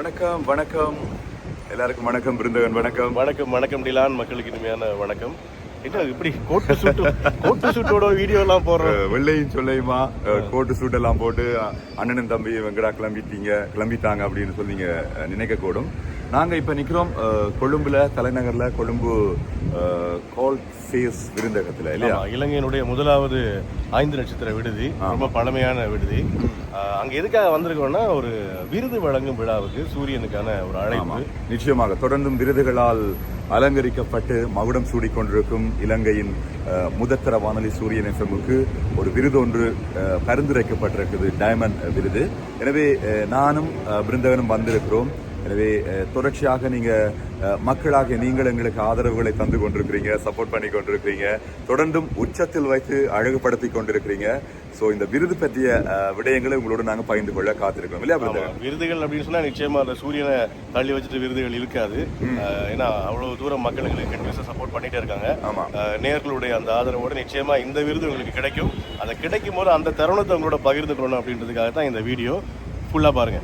வணக்கம் வணக்கம். எல்லாருக்கும் வணக்கம் பிருந்தகன் வணக்கம். வணக்கம் வணக்கம் டிலான். மக்களுக்கு இனிமையான வணக்கம். என்ன இப்படி கோட்டு சூட்டு கோட்டு சூட்டோட வீடியோ எல்லாம் போடுறோம். வெள்ளையும் சொல்லையுமா? கோட்டு சூட் எல்லாம் போட்டு அண்ணனும் தம்பி வெங்கடா கிளம்பிட்டீங்க கிளம்பிட்டாங்க அப்படின்னு சொல்லி நீங்க அஹ், நினைக்க கூடும் நாங்க இப்ப நிக்கிறோம் அஹ், கொழும்புல தலைநகர்ல கொழும்பு கோல் ஃபேஸ் விருந்தகத்துல இல்லையா? இலங்கையினுடைய முதலாவது ஐந்து நட்சத்திர விடுதி ரொம்ப பழமையான விடுதி. அங்க எதுக்காக வந்திருக்கோம்னா ஒரு விருது வழங்கும் விழாவுக்கு சூரியனுக்கான ஒரு அழைப்பு. நிச்சயமாக. தொடர்ந்தும் விருதுகளால் அலங்கரிக்கப்பட்டு மகுடம் சூடிக்கொண்டிருக்கும் இலங்கையின் அஹ், முதற்தர வானொலி சூரியன் எஃப்எம்முக்கு ஒரு விருது ஒன்று பரிந்துரைக்கப்பட்டிருக்குது டைமண்ட் விருது. எனவே நானும் பிருந்தகனும் வந்திருக்கிறோம். எனவே தொடர்ச்சியாக நீங்க அஹ், மக்களாக நீங்கள் எங்களுக்கு ஆதரவுகளை தந்து கொண்டிருக்கிறீங்க சப்போர்ட் பண்ணி கொண்டிருக்கிறீங்க தொடர்ந்தும் உச்சத்தில் வைத்து அழகுபடுத்தி கொண்டிருக்கிறீங்க. சோ இந்த விருது பற்றிய விடயங்களை உங்களோட நாங்க பகிர்ந்து கொள்ள காத்திருக்கிறோம் இல்லையா விருதுகள் அப்படின்னு சொன்னா நிச்சயமா அந்த சூரியனை தள்ளி வச்சுட்டு விருதுகள் இருக்காது. ஏன்னா அவ்வளவு தூரம் மக்கள் எங்களுக்கு கண்டினியூஸா சப்போர்ட் பண்ணிட்டே இருக்காங்க. ஆமா. ஆஹ், நேயர்களுடைய அந்த ஆதரவோடு நிச்சயமா இந்த விருது உங்களுக்கு கிடைக்கும். அதை கிடைக்கும் போது அந்த தருணத்தை உங்களோட பகிர்ந்து கொள்ளணும் அப்படின்றதுக்காக தான் இந்த வீடியோ. ஃபுல்லா பாருங்க.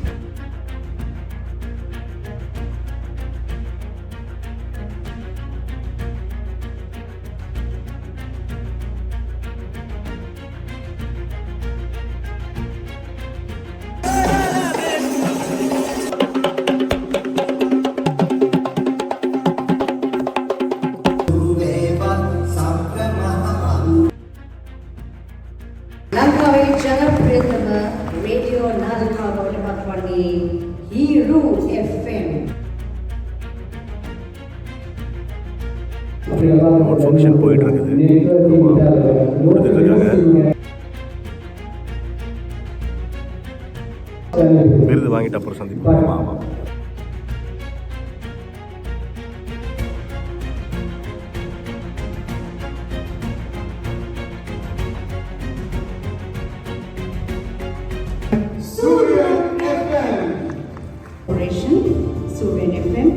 லங்காவில் ஜனப்பிரதமர் ரேடியோ நான்கா ஒலிபரப்பு ஹீரோ எஃப்எம் ஒரு ஃபங்க்ஷன் போயிட்டு இருக்குது. விருது வாங்கிட்டு அப்புறம் சந்திப்போம் ஆமாம் ஆமா Operation Surin FM.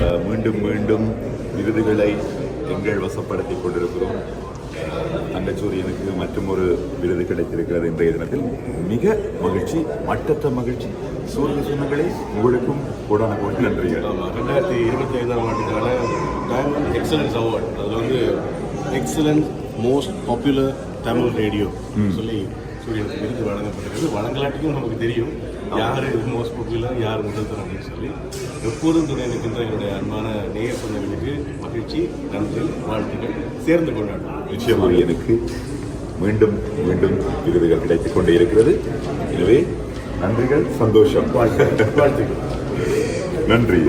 அஹ் மீண்டும் மீண்டும் விருதுகளை எங்கள் வசப்படுத்திக் கொண்டிருக்கிறோம் தங்கச்சூரியனுக்கு மற்றும் ஒரு விருது கிடைத்திருக்கிறது இன்றைய தினத்தில். மிக மகிழ்ச்சி மட்டற்ற மகிழ்ச்சி. சூரிய சொன்னங்களே உங்களுக்கும் கூடான கோடி நன்றிகள். ஆமாம் ரெண்டாயிரத்தி இருபத்தி ஐந்தாம் ஆண்டுக்கான டைமண்ட் எக்ஸலன்ஸ் அவார்ட் அதில் வந்து excellent most popular Tamil radio சொல்லி சூரியனுக்கு விருது வழங்கப்பட்டிருக்கிறது வழங்கலாட்டிக்கும் நமக்கு தெரியும். யார் மோஸ்ட் பாப்புலர் யார் முதல் தரம் அப்படின்னு சொல்லி. எப்போதும் துணை நிற்கின்ற எங்களுடைய அன்பான நேய சொந்தங்களுக்கு மகிழ்ச்சி நன்றி வாழ்த்துக்கள். சேர்ந்து கொண்டாடுவோம் நிச்சயமாக எனக்கு மீண்டும் மீண்டும் விருதுகள் கிடைத்துக் கொண்டே இருக்கிறது. எனவே நன்றிகள் சந்தோஷம். வாழ்த்துக்கள். நன்றி.